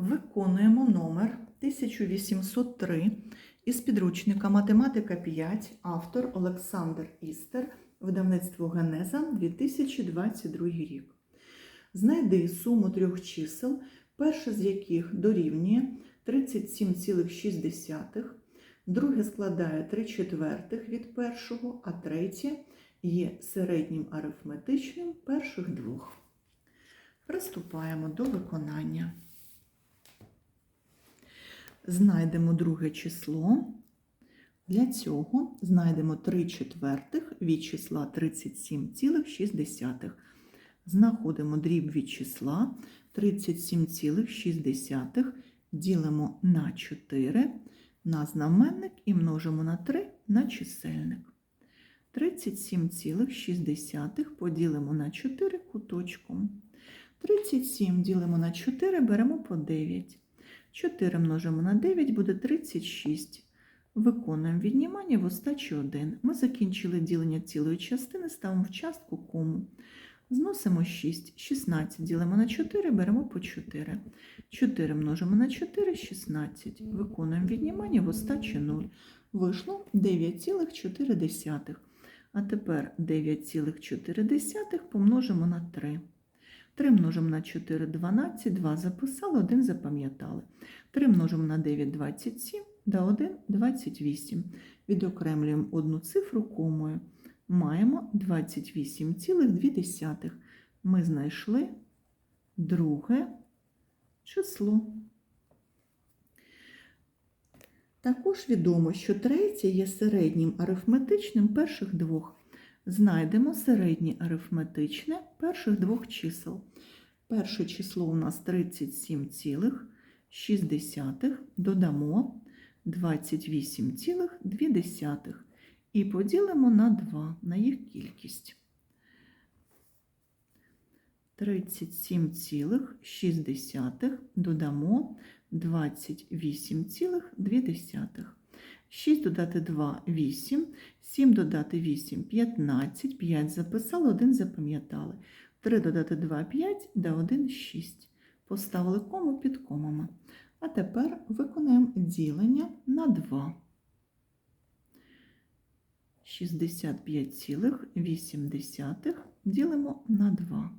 Виконуємо номер 1803 із підручника Математика 5, автор Олександр Істер, видавництво Генеза 2022 рік. Знайди суму трьох чисел, перше з яких дорівнює 37,6, друге складає 3 четвертих від першого, а третє є середнім арифметичним перших двох. Приступаємо до виконання. Знайдемо друге число. Для цього знайдемо 3 четвертих від числа 37,6. Знаходимо дріб від числа 37,6, ділимо на 4 на знаменник і множимо на 3 на чисельник. 37,6 поділимо на 4 куточком. 37 ділимо на 4, беремо по 9. 4 множимо на 9 буде 36. Виконуємо віднімання в остачі 1. Ми закінчили ділення цілої частини, ставимо в частку кому. Зносимо 6. 16 ділимо на 4, беремо по 4. 4 множимо на 4, 16. Виконуємо віднімання в остачі 0. Вийшло 9,4. А тепер 9,4 помножимо на 3. 3 множимо на 4 12, 2 записали, 1 запам'ятали. 3 множимо на 9 27, да 1 28. Відокремлюємо одну цифру комою. Маємо 28,2. Ми знайшли друге число. Також відомо, що третє є середнім арифметичним перших двох. Знайдемо середнє арифметичне перших двох чисел. Перше число у нас 37,6, додамо 28,2 і поділимо на 2 на їх кількість. 37,6 додамо 28,2. 6 додати 2 8, 7 додати 8 15, 5 записали, 1 запам'ятали. 3 додати 2 5, да 1 6. Поставили кому під комами. А тепер виконаємо ділення на 2. 65,8 ділимо на 2.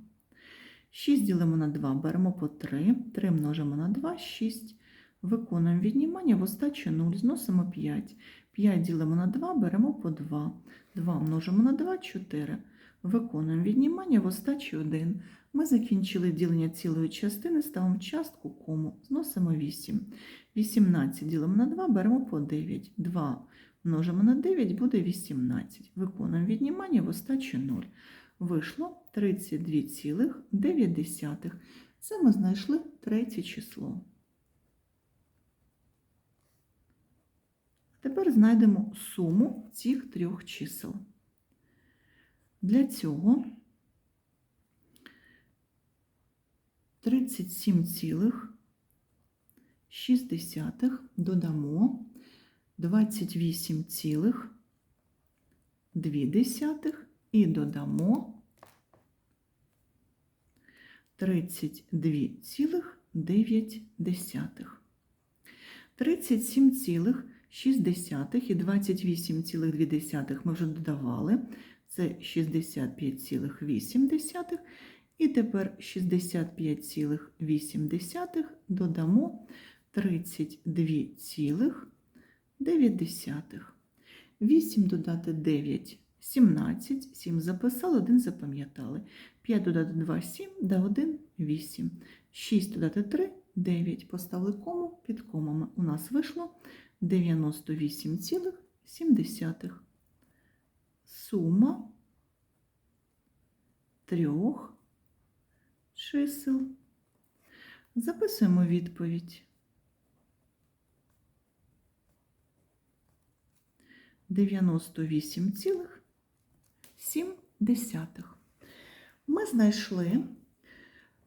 6 ділимо на 2, беремо по 3, 3 множимо на 2, 6. Виконуємо віднімання в остачі 0, зносимо 5. 5 ділимо на 2, беремо по 2. 2 множимо на 2, 4. Виконуємо віднімання в остачі 1. Ми закінчили ділення цілої частини, ставимо частку кому, зносимо 8. 18 ділимо на 2, беремо по 9. 2 множимо на 9, буде 18. Виконуємо віднімання в остачі 0. Вийшло 32,9. Це ми знайшли третє число. Тепер знайдемо суму цих трьох чисел. Для цього 37,6 додамо 28,2 і додамо 32,9. 37,6 і 28,2 ми вже додавали. Це 65,8. І тепер 65,8 додамо 32,9. 8 додати 9 17, 7 записали, 1 запам'ятали. 5 додати 2 7, да 1 8. 6 додати 3 9. Поставили кому під комами. У нас вийшло 98,7. Сума трьох чисел. Записуємо відповідь. 98,7. Ми знайшли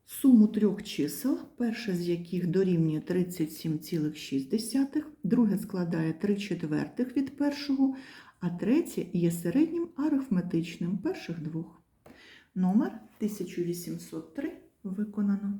суму трьох чисел, перше з яких дорівнює 37,6, друге складає 3 четвертих від першого, а третє є середнім арифметичним перших двох. Номер 1803 виконано.